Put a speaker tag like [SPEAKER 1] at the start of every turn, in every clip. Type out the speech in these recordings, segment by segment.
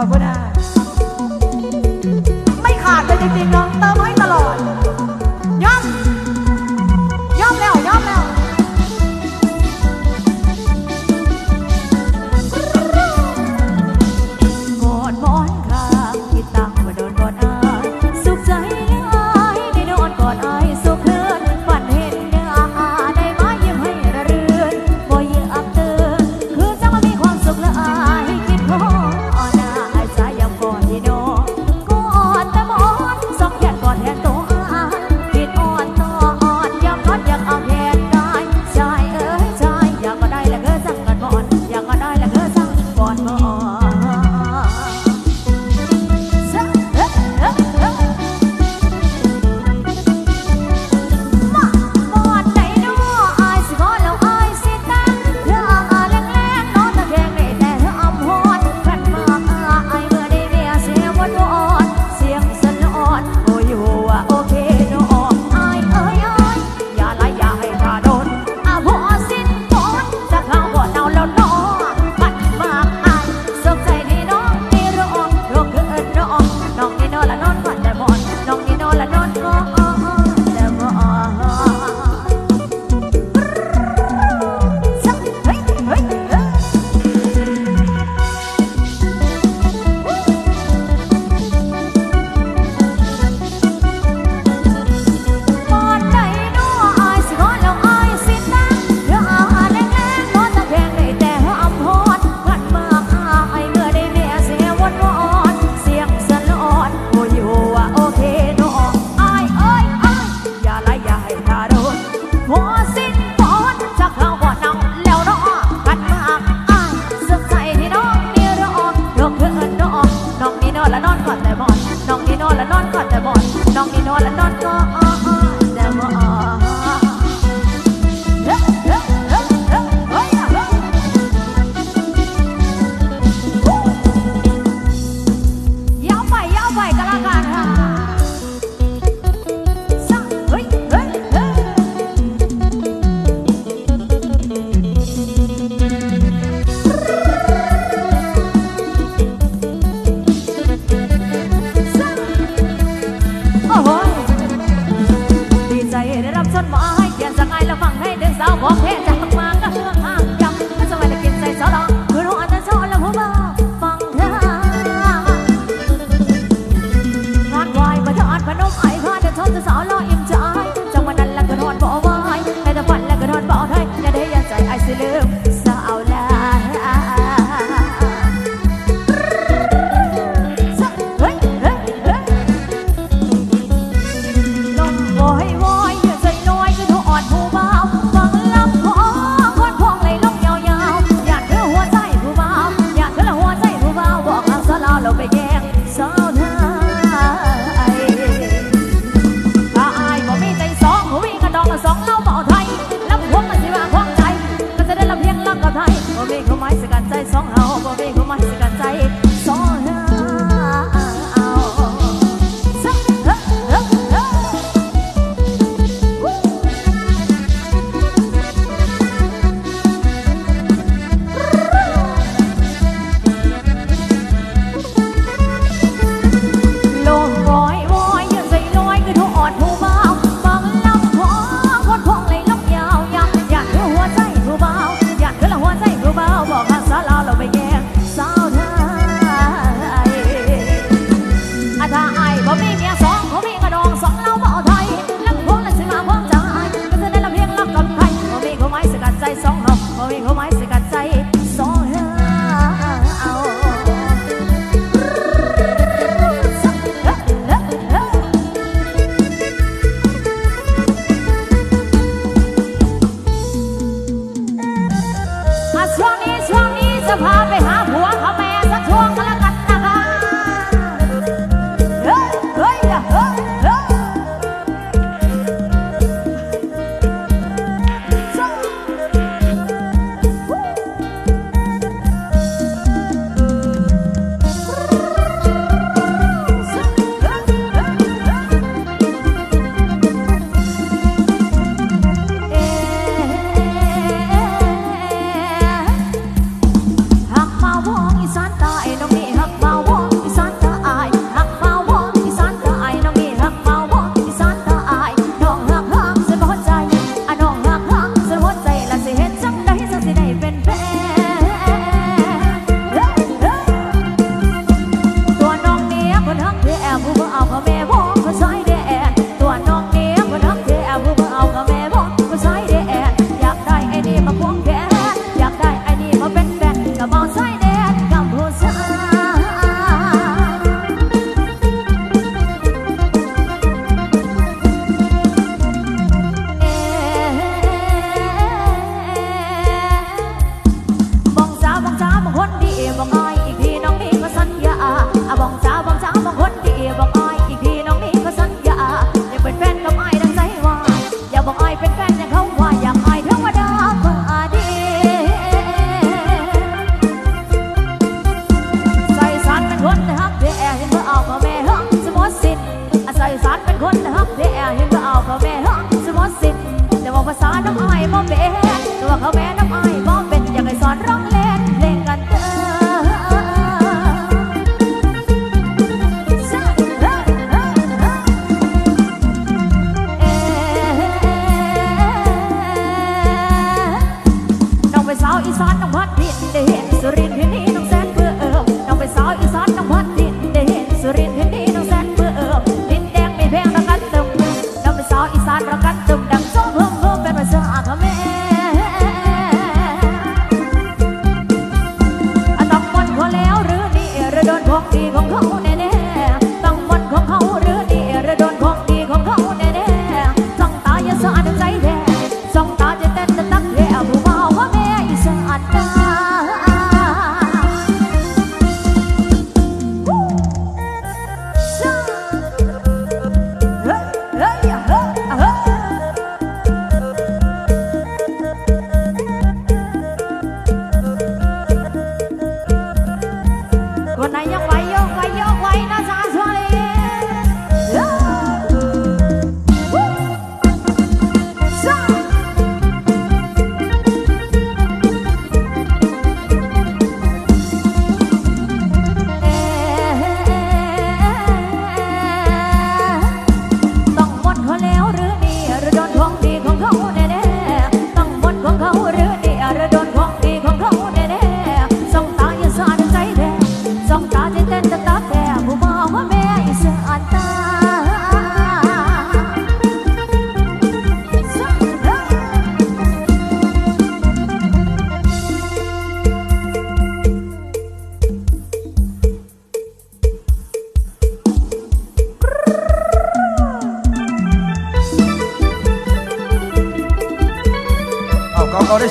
[SPEAKER 1] อบคุณนะไม่ขาดเลยจริงๆน้องเติมให้ silhouette. 我为我买食，个挤。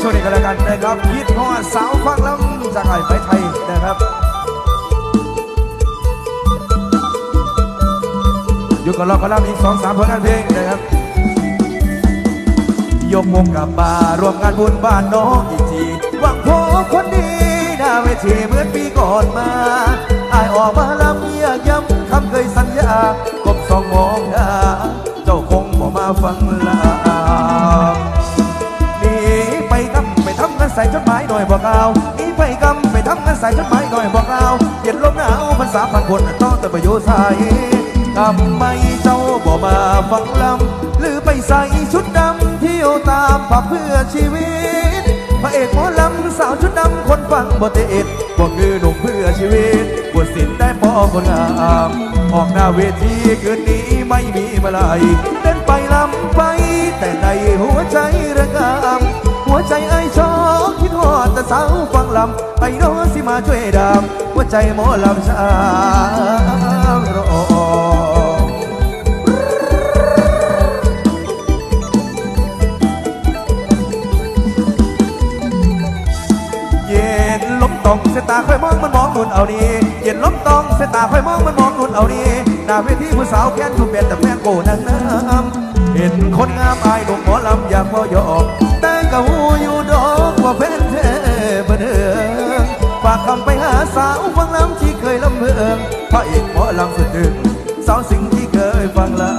[SPEAKER 1] ชว์นี่กันแล้วกันนะครับคิดฮอดสาว
[SPEAKER 2] ฟังลำจากไอ้ไปไทยนะครับอยู่กับเราก็รับอีกสองสามผลงานเพลงนะครับยกวงกับมารวมงานบุญบ้านน้องอีกทีหวังพบคนดีหน้าเวทีเหมือนปีก่อนมาอายออกมาลำเยียย้ำคำเคยสัญญากบสองมองหน้าเจ้าคงบ่มาฟังลา ใส่จดหมายหน่อยบอกเอาหนีไปกำไปทำงานใส่จดหมายหน่อยบอกเอาเย็นลมหนาวภาษาพันคนต้องแต่ประโยชน์ใส่ทำไมเจ้าบ่มาฟังลำหรือไปใส่ชุดดำเที่ยวตามผับเพื่อชีวิตพระเอกหมอลำสาวชุดดำคนฟังบ่ติดพวกคือหนุ่มเพื่อชีวิตบวชศิลได้พอคนงามออกหน้าเวทีคืนนี้ไม่มีมาลายเดินไปลำไปแต่ในหัวใจระงำหัวใจไอ้าวฟังลำไปโน้สิมาช่วยดามหัวใจหมอลำชาวรอเย็นลมตองเสายตาค่อยมองมันมองนุ่นเอานี่เย็นลมตองเสายตาค่อยมองมันมองนุ่นเอานี่หน้าเวทีผู้สาวแค้นทุกเป็นแต่แฟนโกนางน้ำเห็นคนงามอายหนุ่มหมอลำอยากพอยอก หมอลำสุดดึงสาวสิ่งที่เคยฟังลำ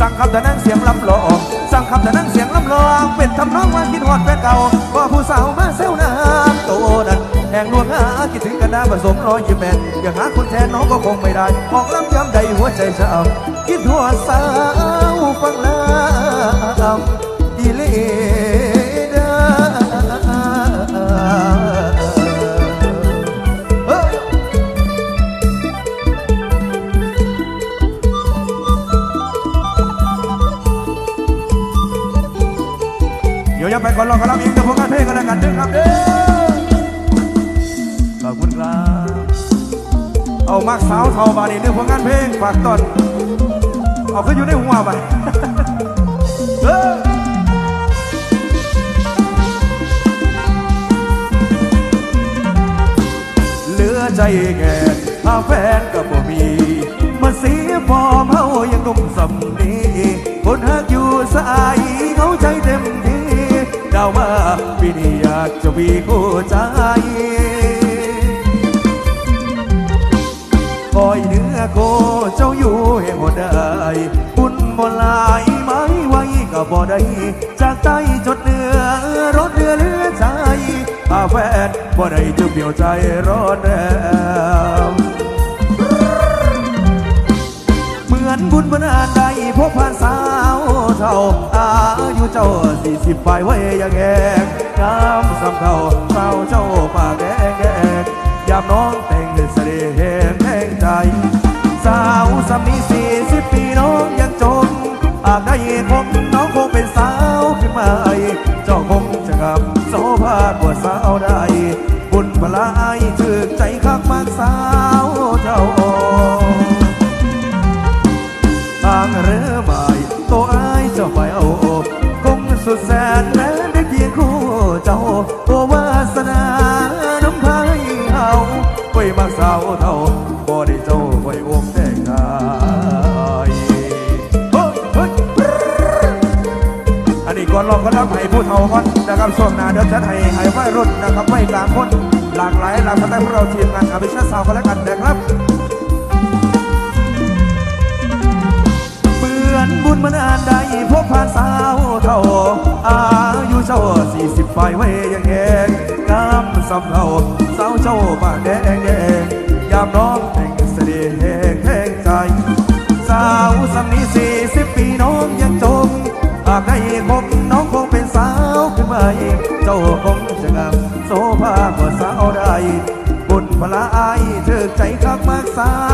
[SPEAKER 2] สั่งคำแต่นั่งเสียงลำลองสั่งคำแต่นั่งเสียงลำลองเป็นทำน้องว่าคิดฮอดแฟนเก่าว่าผู้สาวมาเซลน้ำโตนั้นแห่งลวงหาคิดถึงกันนาผสมรอยยิ้มแมนอยากหาคนแทนน้องก็คงไม่ได้ออกลำย้ำใดหัวใจช้ำคิดหัวสาวฟังลำอีเล่ ไปก่อนรอขอรับอีกแต่ผลงานเพลงกันแล้วกันด้วยครับเด้อขอบคุณครับ เอามักสาวเทาบานีเรื่องผลงานเพลงฝากต้นเอาขึ้นอยู่ในหัวไปเด้อเหลือใจแก่หาแฟนกับบ่มี มาเสียพอมเฮายังหนุ่มสำนีคนหักอยู่สายเขาใจเต็มาวมาปีนี้อยากจะมีคู่ใจคอยเนื้อโกเจ้าอยู่ให้หมดได้บุญบ่หลายไม้ไว้ก่าบ่ได้จากใจจดเนื้อรถเรือเหลือใจอาแฟนบ่ได้จะเปี่ยวใจร้อนแรงาสี่สิบปลายไว้ยังแงงงามสำเท่าสาวเจ้าปากแดงแดงยามน้องแต่งเสด็จแห่งแห่งใจ สาวสามีสี่สิบปีน้องยังจนอาจได้คงน้องคงเป็นสาวขึ้นมาอีกเจ้าคงจะกำโสภาพกว่าสาวใดบุญพลายถึกใจคักมากสาวเจ้าทางเรือาตัววาสนาน้ำพายเฮาไว้มาสาวเท่าบ่ได้เจ้าไว้อกแต่งกายเฮ้ยเฮ้ยอันนี้ก่อนลองก็รับให้ผู้เฒ่าก่อนนะครับช่วงนาเดี๋ยวจะให้ให้ไฟรุ่นนะครับไม่กลางคนหลากหลายหลากสไตล์พวกเราทีมงานอาบิชาสาวกันแล้วกันนะครับ บุญมันอ่านใดพบผ่านสาวเท่าอายุเจ้าสี่สิบปลายไว้ยังแหงงามสำเท่าสาวเจ้าปากแดงแดงยามน้องแต่งเสด็จแห่งแหงใจ สาวสำนีสี่สิบปีน้องยังจมหากได้พบน้องคงเป็นสาวขึ้นมาเองเจ้าคงจะงามโซภากว่าสาวใดบุญพลาอายเธอใจคักมากสาว